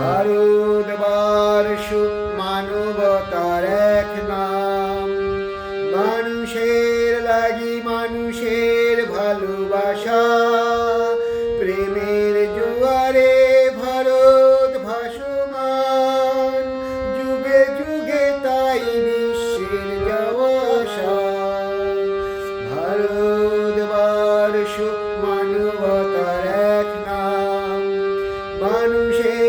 ভারতবর্ষ মানবতার নাম। মানুষের লাগি মানুষের ভালোবাসা, প্রেমের জোয়ারে ভারত ভাসমান। যুগে যুগে তাই বিশ্বের যাওয়া ভারতবর্ষ মানবতার নাম। মানুষের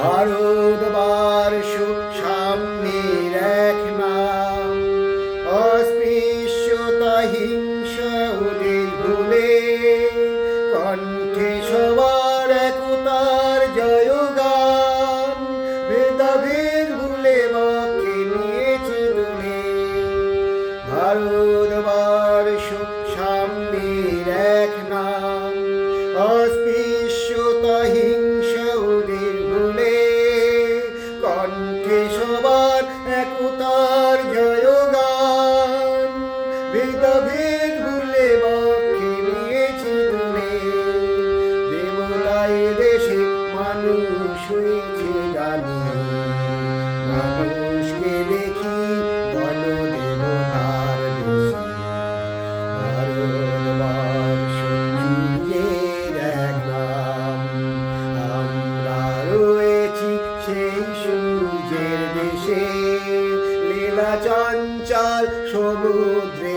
ভারতবর্ষ সাম্যের এক নাম। অস্পৃশ্যতা হিংসা ওদের ভুলে কণ্ঠে সবার একতার জয়গান। ভেদাভেদ ভুলে বাক্যে নিয়েছে তুলে ভারতবর্ষ দেশে লীলা চঞ্চল সবুজ